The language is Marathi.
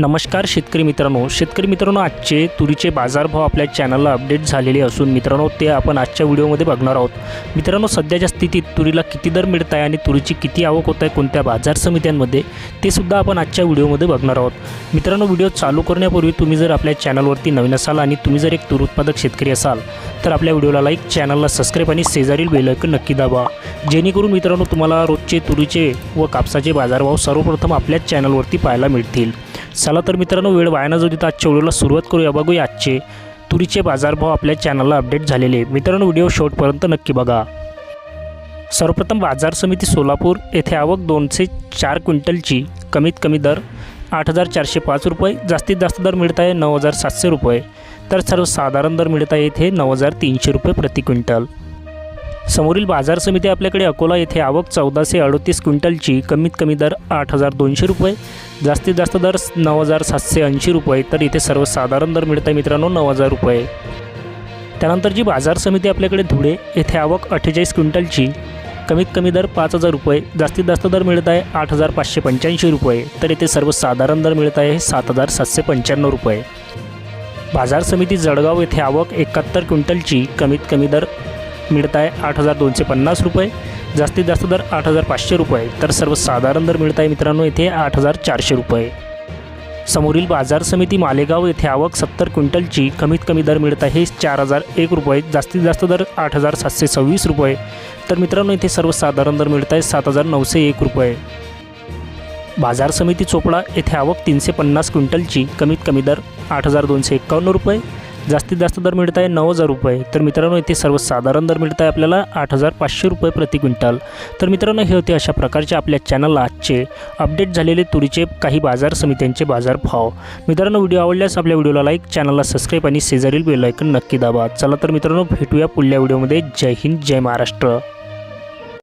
नमस्कार शेतकरी मित्रांनो. शेतकरी मित्रांनो आजचे तुरीचे बाजारभाव आपल्या चॅनलला अपडेट झालेले असून मित्रांनो ते आपण आजच्या व्हिडिओमध्ये बघणार आहोत. मित्रांनो सध्याच्या स्थितीत तुरीला किती दर मिळत आहे आणि तुरीची किती आवक होत आहे कोणत्या बाजार समित्यांमध्ये ते सुद्धा आपण आजच्या व्हिडिओमध्ये बघणार आहोत. मित्रांनो व्हिडिओ चालू करण्यापूर्वी तुम्ही जर आपल्या चॅनलवरती नवीन असाल आणि तुम्ही जर एक तूर उत्पादक शेतकरी असाल तर आपल्या व्हिडिओला लाईक चॅनलला सबस्क्राईब आणि शेजारील बेलायकन नक्की दाबा. जेणेकरून मित्रांनो तुम्हाला रोजचे तुरीचे व कापसाचे बाजारभाव सर्वप्रथम आपल्याच चॅनलवरती पाहायला मिळतील. चला तर मित्रांनो वेळ वाया न जाऊ देता आजच्या व्हिडिओला सुरुवात करूया. बघूया आजचे तुरीचे बाजारभाव आपल्या चॅनलला अपडेट झालेले. मित्रांनो व्हिडिओ शेवटपर्यंत नक्की बघा. सर्वप्रथम बाजार समिती सोलापूर येथे आवक दोनशे चार क्विंटलची कमीत कमी दर आठ हजार चारशे पाच रुपये जास्तीत जास्त दर मिळत आहे नऊ हजार सातशे रुपये. तर सर्वसाधारण दर मिळत आहे इथे नऊ हजार तीनशे रुपये प्रति क्विंटल. समोरील बाजार समिती आपल्याकडे अकोला येथे आवक चौदाशे अडतीस क्विंटलची कमीत कमी दर आठ हजार दोनशे रुपये जास्तीत जास्त दर नऊ हजार सातशे ऐंशी रुपये तर इथे सर्वसाधारण दर मिळत आहे मित्रांनो नऊ हजार रुपये. त्यानंतर जी बाजार समिती आपल्याकडे धुळे येथे आवक अठ्ठेचाळीस क्विंटलची कमीत कमी दर पाच हजार रुपये जास्तीत जास्त दर मिळत आहे आठ हजार पाचशे पंच्याऐंशी रुपये तर येथे सर्वसाधारण दर मिळत आहे सात हजार सातशे पंच्याण्णव रुपये. बाजार समिती जळगाव येथे आवक एकाहत्तर क्विंटलची कमीत कमी दर मिळत आहे आठ हजार दोनशे पन्नास रुपये. जास्तीत जास्त दर आठ हजार पाचशे रुपये. तर सर्वसाधारण दर मिळत आहे मित्रांनो येथे आठ हजार चारशे रुपये. समोरील बाजार समिती मालेगाव येथे आवक सत्तर क्विंटलची कमीत कमी दर मिळत आहे चार हजार एक रुपये. जास्तीत जास्त दर आठ हजार सातशे सव्वीस रुपये. तर मित्रांनो इथे सर्वसाधारण दर मिळत आहे सात हजार नऊशे एक रुपये. बाजार समिती चोपडा येथे आवक तीनशे पन्नास क्विंटलची कमीत कमी दर आठ हजार दोनशे एक्कावन्न रुपये. जास्तीत जास्त दर मिळत आहे नऊ हजार रुपये. तर मित्रांनो इथे सर्वसाधारण दर मिळत आहे आपल्याला आठ हजार पाचशे रुपये प्रति क्विंटल. तर मित्रांनो हे होते अशा प्रकारचे आपल्या चॅनलला आजचे अपडेट झालेले तुरीचे काही बाजार समित्यांचे बाजार भाव मित्रांनो व्हिडिओ आवडल्यास आपल्या व्हिडिओला लाईक चॅनलला सबस्क्राईब आणि शेजारील बेलायकन नक्की दाबा. चला तर मित्रांनो भेटूया पुढल्या व्हिडिओमध्ये जय हिंद जय महाराष्ट्र.